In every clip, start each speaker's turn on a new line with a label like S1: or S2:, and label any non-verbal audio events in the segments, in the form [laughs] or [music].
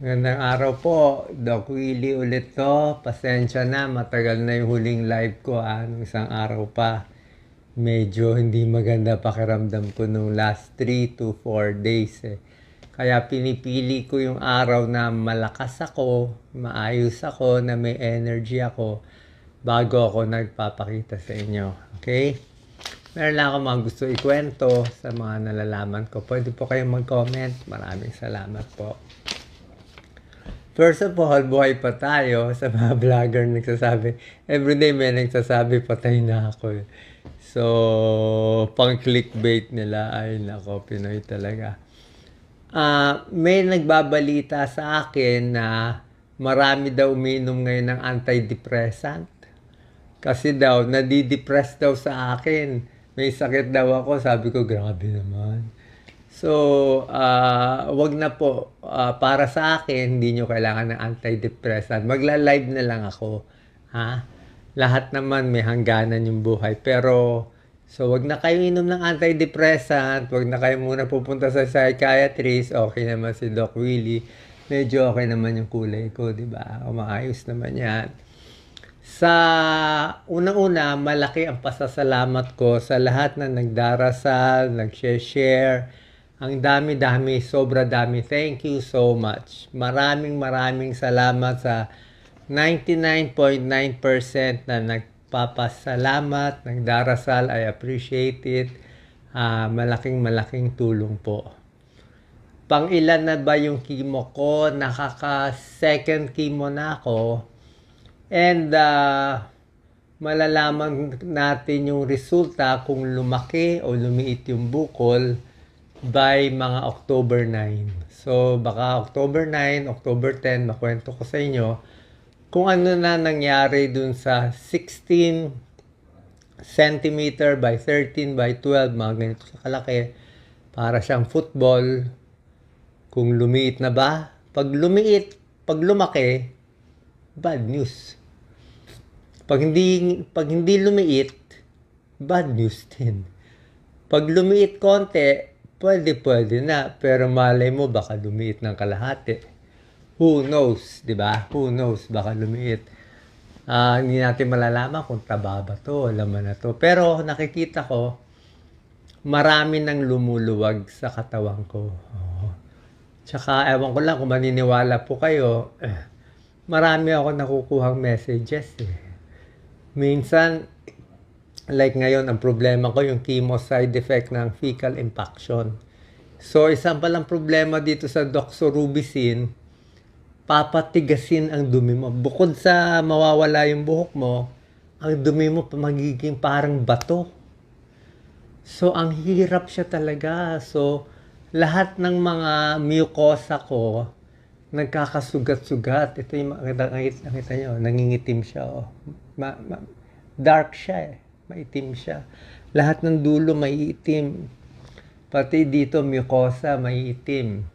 S1: Magandang araw po. Doc Willie ulit to. Pasensya na, matagal na yung huling live ko ah, nung isang araw pa. Medyo hindi maganda pakiramdam ko nung last 3 to 4 days eh. Kaya pinipili ko yung araw na malakas ako, maayos ako, na may energy ako bago ako nagpapakita sa inyo. Okay? Meron lang ako mga gusto ikwento sa mga nalalaman ko. Pwede po kayong mag-comment. Maraming salamat po. First of all, buhay pa tayo [laughs] sa mga vlogger nagsasabi. Everyday may nagsasabi, patay na ako. eh. So, pang clickbait nila, ay nako, Pinoy talaga. Ah, may nagbabalita sa akin na marami daw uminom ngayon ng antidepressant. Kasi daw, nadidepress daw sa akin. May sakit daw ako. Sabi ko, grabe naman. So, ah, wag na po. Ah, para sa akin, hindi nyo kailangan ng antidepressant. Magla-live na lang ako. Ha? Lahat naman may hangganan yung buhay. Pero, so wag na kayo inom ng antidepressant. Wag na kayo muna pupunta sa psychiatrist. Okay naman si Doc Willie. Medyo okay naman yung kulay ko, di ba? Umaayos naman yan. Sa unang-una, malaki ang pasasalamat ko sa lahat na nagdarasal, nag-share. Ang dami-dami, sobra dami. Thank you so much. Maraming maraming salamat sa 99.9% na nagpapasalamat, nagdarasal. I appreciate it. Ah, malaking malaking tulong po. Pang ilan na ba yung chemo ko? Nakaka second chemo na ako. And uh, malalaman natin yung resulta kung lumaki o lumiit yung bukol by mga October 9. So baka October 9, October 10, makwento ko sa inyo kung ano na nangyari dun sa 16 centimeter by 13 by 12, mga ganito sa kalaki. Para siyang football. Kung lumiit na ba? Pag lumiit, pag lumaki, bad news. Pag hindi, pag hindi lumiit, bad news din. Pag lumiit konti, pwede pwede na. Pero malay mo, baka lumiit ng kalahati. Who knows, di ba? Who knows, baka lumiit. Ah, hindi natin malalaman kung taba ba to, laman na to. Pero nakikita ko, marami nang lumuluwag sa katawan ko. Oo. Tsaka, ewan ko lang kung maniniwala po kayo, eh, marami ako nakukuhang messages eh. Minsan, like ngayon, ang problema ko yung chemo side effect ng fecal impaction. So, isang palang problema dito sa doxorubicin, papatigasin ang dumi mo. Bukod sa mawawala yung buhok mo, ang dumi mo magiging parang bato. So, ang hirap siya talaga. So, lahat ng mga mucosa ko, nagkakasugat-sugat. Ito yung nakita, nakita nyo, nangingitim siya. Oh. Ma, ma, dark siya eh. Maitim siya. Lahat ng dulo may itim. Pati dito mucosa may itim.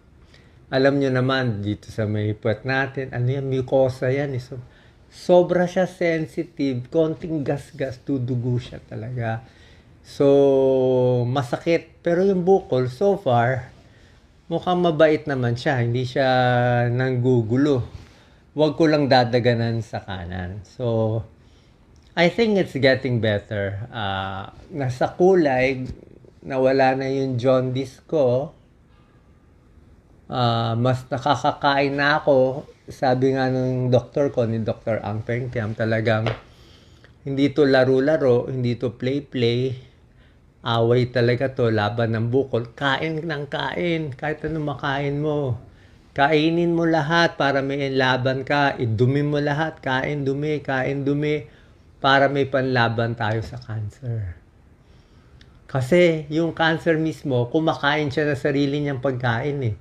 S1: Alam nyo naman, dito sa may puwet natin, ano yan, mucosa yan. Eh. So, sobra siya sensitive, konting gas-gas, dudugo siya talaga. So, masakit. Pero yung bukol, so far, mukhang mabait naman siya. Hindi siya nanggugulo. Huwag ko lang dadaganan sa kanan. So, I think it's getting better. Uh, nasa kulay, nawala na yung jaundice ko. Uh, mas nakakakain na ako. Sabi nga ng doktor ko, ni Dr. Ang Peng Tiam, talagang hindi to laro-laro, hindi to play-play. Away talaga to, laban ng bukol. Kain ng kain, kahit ano makain mo. Kainin mo lahat para may laban ka. Idumi mo lahat, kain dumi, kain dumi para may panlaban tayo sa cancer. Kasi yung cancer mismo, kumakain siya ng sarili niyang pagkain eh.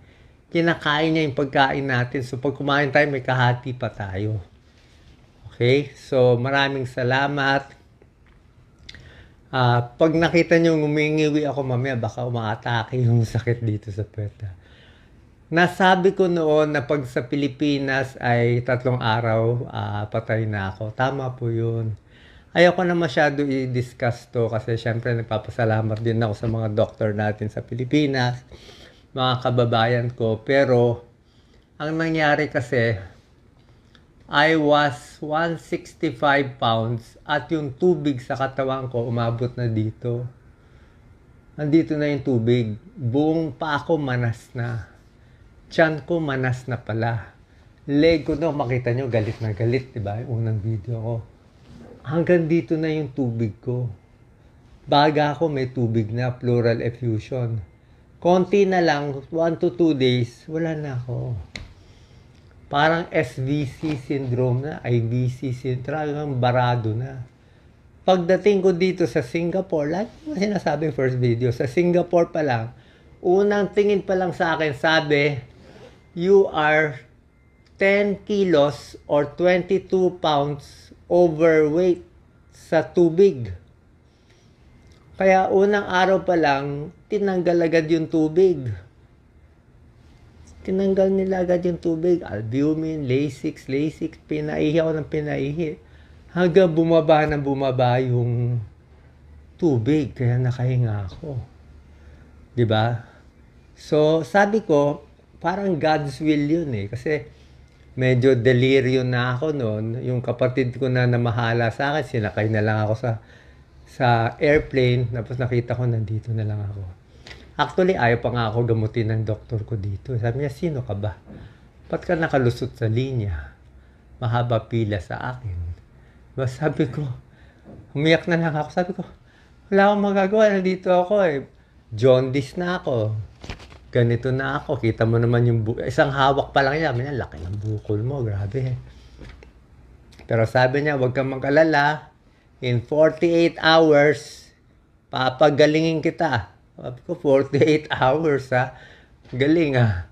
S1: Kinakain niya yung pagkain natin. So pag kumain tayo, may kahati pa tayo. Okay? So maraming salamat. Ah, pag nakita niyo ngumingiwi ako mamaya, baka umaatake yung [laughs] sakit dito sa puweta. Nasabi ko noon na pag sa Pilipinas ay tatlong araw, ah, patay na ako. Tama po yun. Ayoko na masyado i-discuss to kasi syempre nagpapasalamat din ako sa mga doktor natin sa Pilipinas, mga kababayan ko. Pero Ang nangyari kasi, I was 165 pounds at yung tubig sa katawan ko umabot na dito. Andito na yung tubig. Buong pa ako manas na. Tiyan ko manas na pala. Leg ko no, makita nyo, galit na galit, di ba? Unang video ko. Hanggang dito na yung tubig ko. Baga ako may tubig na, pleural effusion. Konti na lang, 1 to 2 days, wala na ako. Parang SVC syndrome na, IVC syndrome, talagang barado na. Pagdating ko dito sa Singapore, like mo sinasabi first video, sa Singapore pa lang, unang tingin pa lang sa akin, sabi, you are 10 kilos or 22 pounds overweight sa tubig. Kaya unang araw pa lang, tinanggal agad yung tubig. Tinanggal nila agad yung tubig. Albumin, Lasix, Lasix, pinaihi ako ng pinaihi. Hanggang bumaba na bumaba yung tubig. Kaya nakahinga ako. ba? So, sabi ko, parang God's will yun eh. Kasi medyo delirium na ako noon. Yung kapatid ko na namahala sa akin, sinakay na lang ako sa sa airplane. Tapos nakita ko, nandito na lang ako. Actually, ayaw pa nga ako gamutin ng doktor ko dito. Sabi niya, sino ka ba? Ba't ka nakalusot sa linya? Mahaba pila sa akin. Bas sabi ko, umiyak na lang ako. Sabi ko, wala akong magagawa. Nandito ako eh. Jaundice na ako. Ganito na ako. Kita mo naman yung bu- Isang hawak pa lang yan. May laki ng bukol mo. Grabe. Pero sabi niya, huwag kang mag-alala. In 48 hours, papagalingin kita. Sabi ko, 48 hours ha. Galing ah.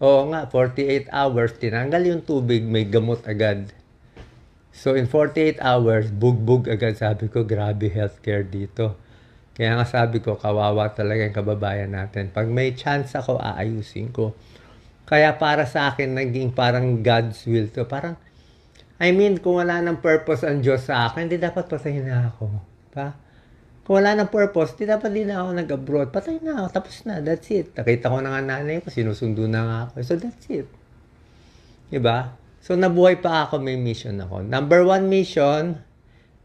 S1: Oo nga, 48 hours, tinanggal yung tubig, may gamot agad. So in 48 hours, bugbog agad sabi ko, grabe healthcare dito. Kaya nga sabi ko, kawawa talaga yung kababayan natin. Pag may chance ako, aayusin ko. Kaya para sa akin, naging parang God's will to. Parang, I mean, kung wala ng purpose ang Diyos sa akin, hindi dapat patayin na ako. Pa? Kung wala ng purpose, di dapat din ako nag-abroad. Patay na ako, tapos na, that's it. Nakita ko na nga nanay ko, sinusundo na nga ako. So that's it. Diba? So nabuhay pa ako, may mission ako. Number one mission,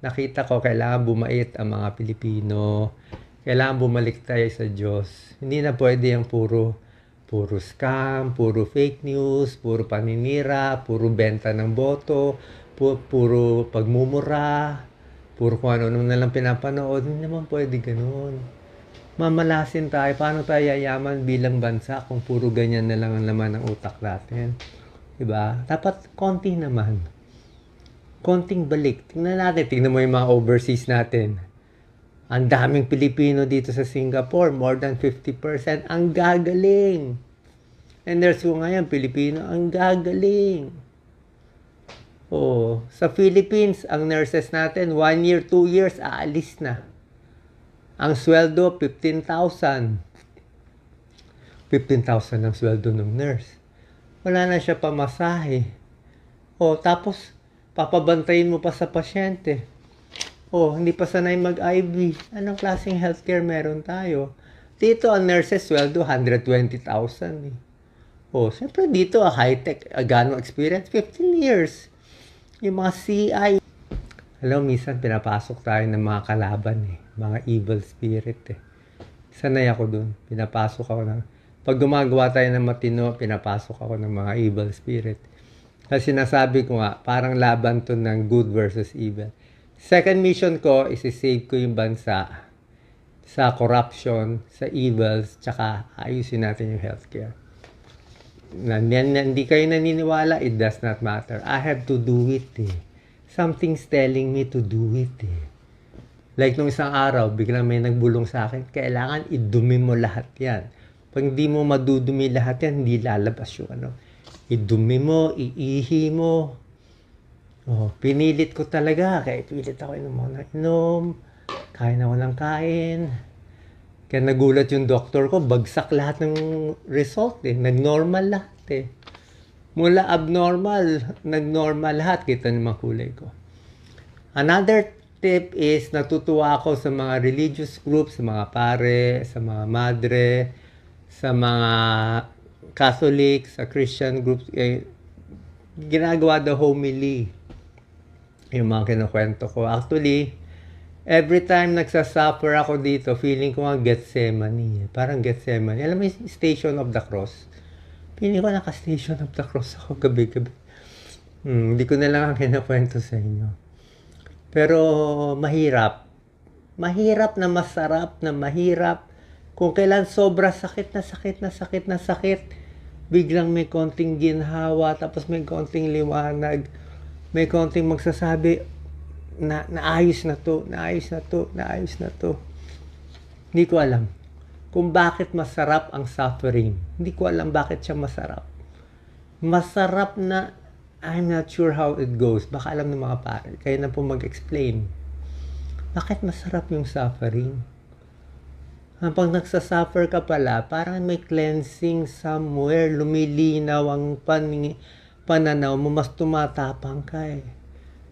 S1: nakita ko, kailangan bumait ang mga Pilipino. Kailangan bumalik tayo sa Diyos. Hindi na pwede yung puro puro scam, puro fake news, puro paninira, puro benta ng boto, pu- puro pagmumura, puro kung ano naman nalang pinapanood. Hindi naman pwede ganun. Mamalasin tayo. Paano tayo yayaman bilang bansa kung puro ganyan na lang ang laman ng utak natin? Diba? Dapat konti naman. Konting balik. Tingnan natin. Tingnan mo yung mga overseas natin. Ang daming Pilipino dito sa Singapore. More than 50%. Ang gagaling. And there's ko ngayon, Pilipino. Ang gagaling. Oh, sa Philippines, ang nurses natin, one year, two years, aalis na. Ang sweldo, 15,000. 15,000 ang sweldo ng nurse. Wala na siya pamasahe. O, tapos, papabantayin mo pa sa pasyente. O, hindi pa sanay mag-IV. Anong klaseng healthcare meron tayo? Dito, ang nurses sweldo, 120,000 eh. O, siyempre dito, high-tech, uh, gano'ng experience? 15 years. Yung mga CI, alam, minsan pinapasok tayo ng mga kalaban eh. Mga evil spirit eh. Sanay ako dun. Pinapasok ako ng... Pag gumagawa tayo ng matino, pinapasok ako ng mga evil spirit. Kasi sinasabi ko nga, parang laban to ng good versus evil. Second mission ko is save ko yung bansa sa corruption, sa evils, tsaka ayusin natin yung healthcare. Na, na, na, hindi kayo naniniwala, it does not matter. I have to do it eh. Something's telling me to do it eh. Like nung isang araw, biglang may nagbulong sa akin, kailangan idumi mo lahat yan. Pag hindi mo madudumi lahat yan, hindi lalabas yung ano. Idumi mo, iihi mo. Oh, pinilit ko talaga. Kaya pilit ako inom ako ng inom. Kain ako ng kain. Kaya nagulat yung doktor ko, bagsak lahat ng result eh. Nag-normal lahat eh. Mula abnormal, nag-normal lahat. Kita naman kulay ko. Another tip is natutuwa ako sa mga religious groups, sa mga pare, sa mga madre, sa mga Catholic, sa Christian groups, eh, ginagawa the homily. Yung mga kinukwento ko. Actually, every time nagsasuffer ako dito, feeling ko nga Gethsemane. eh. Parang Gethsemane. Alam mo yung Station of the Cross? Feeling ko naka-Station of the Cross ako gabi-gabi. Hmm, hindi ko na lang ang kinakwento sa inyo. Pero mahirap. Mahirap na masarap na mahirap. Kung kailan sobra sakit na sakit na sakit na sakit, biglang may konting ginhawa, tapos may konting liwanag, may konting magsasabi, na naayos na to, naayos na to, naayos na to. Hindi ko alam kung bakit masarap ang suffering. Hindi ko alam bakit siya masarap. Masarap na I'm not sure how it goes. Baka alam ng mga pare. Kaya na po mag-explain. Bakit masarap yung suffering? Kapag nagsasuffer ka pala, parang may cleansing somewhere, lumilinaw ang pan pananaw mo, mas tumatapang ka eh.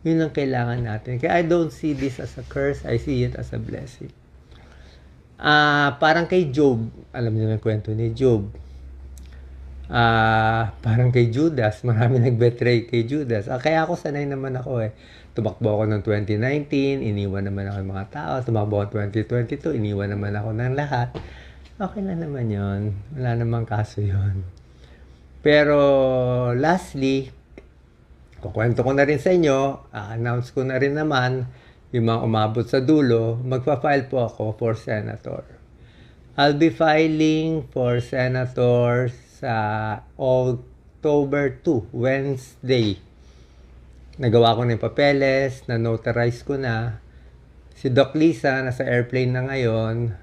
S1: Yun ang kailangan natin. Kaya I don't see this as a curse, I see it as a blessing. Ah, parang kay Job, alam niyo yung kwento ni Job. Ah, parang kay Judas, marami nag-betray kay Judas. Ah, kaya ako sanay naman ako eh. Tumakbo ako ng 2019, iniwan naman ako ng mga tao. Tumakbo ako 2022, iniwan naman ako ng lahat. Okay lang naman yon Wala namang kaso yon Pero, lastly, kukwento ko na rin sa inyo, announce ko na rin naman, yung mga umabot sa dulo, magpa-file po ako for senator. I'll be filing for senator sa October 2, Wednesday. Nagawa ko na yung papeles, na-notarize ko na. Si Doc Lisa, nasa airplane na ngayon.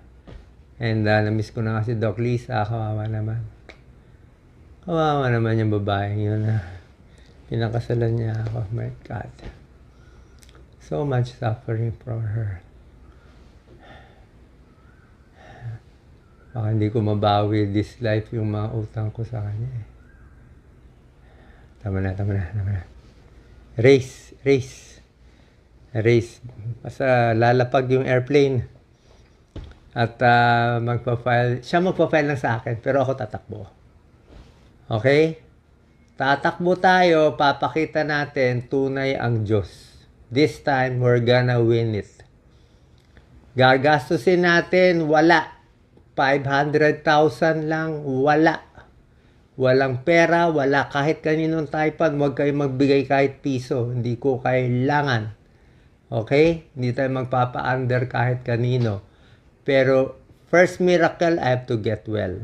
S1: And uh, na-miss ko na nga si Doc Lisa, kawawa naman. Kawawa naman yung babaeng yun na pinakasalan niya ako. My God. So much suffering for her. Baka hindi ko mabawi this life yung mga utang ko sa kanya eh. Tama na, tama na, tama na. Race, race. Race. Basta lalapag yung airplane. At ah, magpa-file. Siya magpa-file lang sa akin, pero ako tatakbo. Okay? Tatakbo tayo, papakita natin tunay ang Diyos. This time, we're gonna win it. Gagastusin natin, wala. 500,000 lang, wala. Walang pera, wala kahit kaninong typad, huwag kayo magbigay kahit piso. Hindi ko kailangan. Okay? Hindi tayo magpapa-under kahit kanino. Pero, first miracle, I have to get well.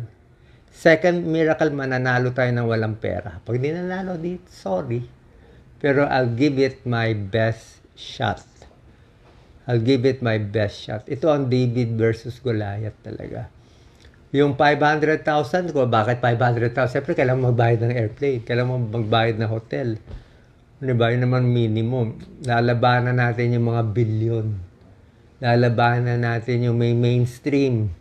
S1: Second miracle, mananalo tayo ng walang pera. Pag di nanalo, di, sorry. Pero I'll give it my best shot. I'll give it my best shot. Ito ang David versus Goliath talaga. Yung 500,000 ko, bakit 500,000? Siyempre, kailangan magbayad ng airplane. Kailangan magbayad ng hotel. Di ba? Yun naman minimum. Lalabanan natin yung mga billion. Lalabanan natin yung may mainstream.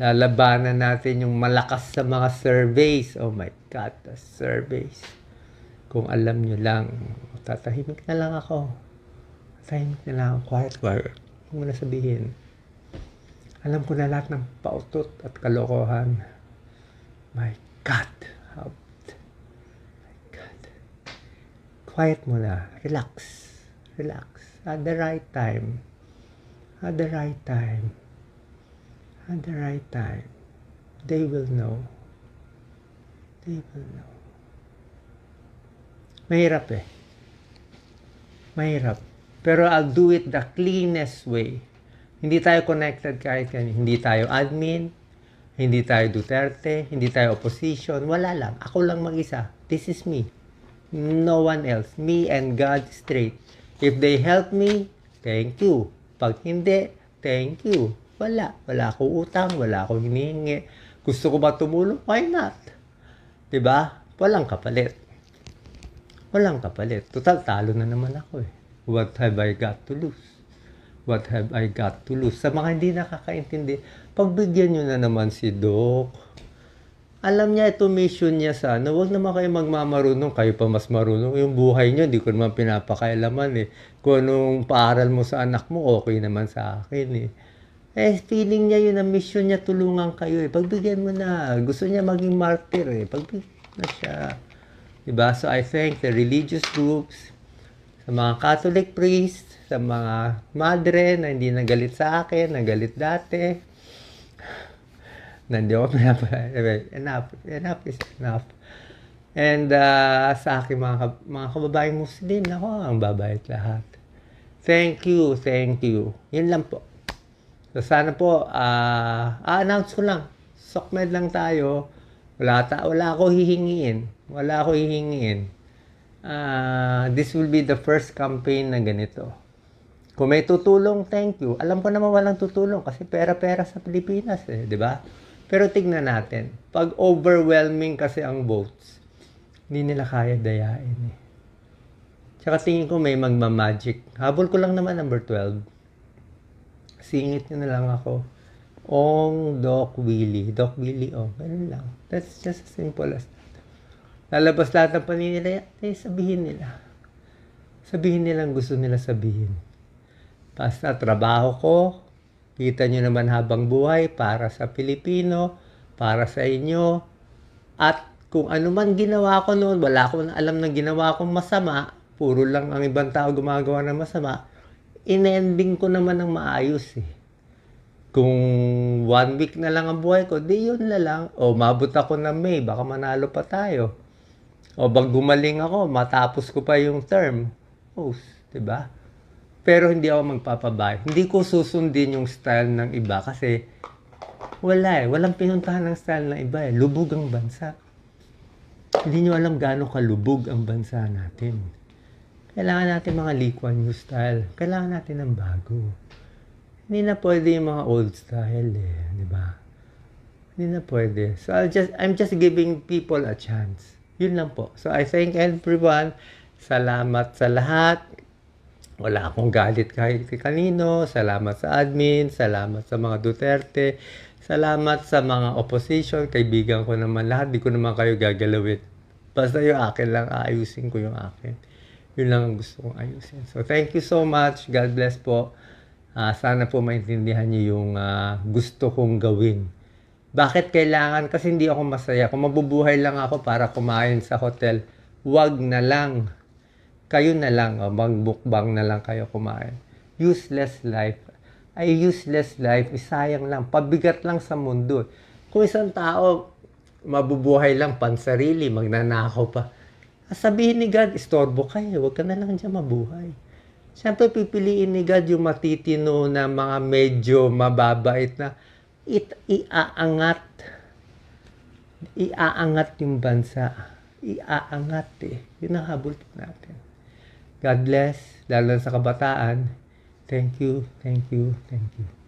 S1: Lalabanan natin yung malakas sa mga surveys. Oh my God, the surveys. Kung alam nyo lang, tatahimik na lang ako. Tahimik na lang ako. Quiet, quiet. Huwag mo na sabihin. Alam ko na lahat ng pautot at kalokohan. My God. My God. Quiet mo na. Relax. Relax. At the right time. At the right time. At the right time. They will know. They will know. Mahirap eh. Mahirap. Pero I'll do it the cleanest way. Hindi tayo connected kahit kanina. Hindi tayo admin, hindi tayo Duterte, hindi tayo opposition. Wala lang. Ako lang mag-isa. This is me. No one else. Me and God straight. If they help me, thank you. Pag hindi, thank you. Wala. Wala akong utang, wala akong hinihingi. Gusto ko ba tumulong? Why not? ba? Walang kapalit. Walang kapalit. Total, talo na naman ako eh. What have I got to lose? What have I got to lose? Sa mga hindi nakakaintindi, pagbigyan nyo na naman si Doc. Alam niya ito mission niya sa ano, huwag naman kayo magmamarunong, kayo pa mas marunong. Yung buhay niyo, hindi ko naman pinapakailaman eh. Kung anong paaral mo sa anak mo, okay naman sa akin eh. Eh, feeling niya yun, ang mission niya, tulungan kayo eh. Pagbigyan mo na. Gusto niya maging martyr eh. Pagbigyan na siya. Diba? So, I thank the religious groups, sa mga Catholic priests, sa mga madre na hindi nagalit sa akin, nagalit dati. Na hindi ako [laughs] pinapa- Enough. Enough is enough. And uh, sa aking mga, mga kababaeng Muslim, ako, ang babait lahat. Thank you, thank you. Yun lang po. So sana po, ah, a-announce ko lang. Sokmed lang tayo. Wala, ta wala ako hihingiin. Wala ako hihingiin. Ah, this will be the first campaign na ganito. Kung may tutulong, thank you. Alam ko naman walang tutulong kasi pera-pera sa Pilipinas eh, di ba? Pero tignan natin. Pag overwhelming kasi ang votes, hindi nila kaya dayain eh. Tsaka tingin ko may magmamagic. Habol ko lang naman number 12 singit nyo na lang ako. Ong Doc Willie. Doc Willie Ong. Ganun lang. That's just as simple as that. Lalabas lahat ng paninila, eh, sabihin nila. Sabihin nila ang gusto nila sabihin. Basta trabaho ko, kita nyo naman habang buhay para sa Pilipino, para sa inyo, at kung ano man ginawa ko noon, wala akong alam na ginawa kong masama, puro lang ang ibang tao gumagawa ng masama, inending ko naman ng maayos eh. Kung one week na lang ang buhay ko, di yun na lang. O mabot ako ng May, baka manalo pa tayo. O bag gumaling ako, matapos ko pa yung term. Oh, di ba? Pero hindi ako magpapabay. Hindi ko susundin yung style ng iba kasi wala eh. Walang pinuntahan ng style ng iba eh. Lubog ang bansa. Hindi nyo alam gaano kalubog ang bansa natin. Kailangan natin mga Lee Kuan Yew style. Kailangan natin ng bago. Hindi na pwede yung mga old style eh, di ba? Hindi na pwede. So I'll just I'm just giving people a chance. Yun lang po. So I thank everyone. Salamat sa lahat. Wala akong galit kahit kanino. Salamat sa admin. Salamat sa mga Duterte. Salamat sa mga opposition. Kaibigan ko naman lahat. Di ko naman kayo gagalawin. Basta yung akin lang, aayusin ko yung akin. Yun lang ang gusto kong ayusin. So, thank you so much. God bless po. Uh, sana po maintindihan niyo yung uh, gusto kong gawin. Bakit kailangan? Kasi hindi ako masaya. Kung mabubuhay lang ako para kumain sa hotel, wag na lang. Kayo na lang. Oh, magbukbang na lang kayo kumain. Useless life. Ay, useless life. Isayang lang. Pabigat lang sa mundo. Kung isang tao, mabubuhay lang pansarili, magnanakaw pa sabihin ni God, istorbo kayo, huwag ka na lang dyan mabuhay. Siyempre, pipiliin ni God yung matitino na mga medyo mababait na it, iaangat. Iaangat yung bansa. Iaangat eh. Yun ang habol natin. God bless, lalo sa kabataan. Thank you, thank you, thank you.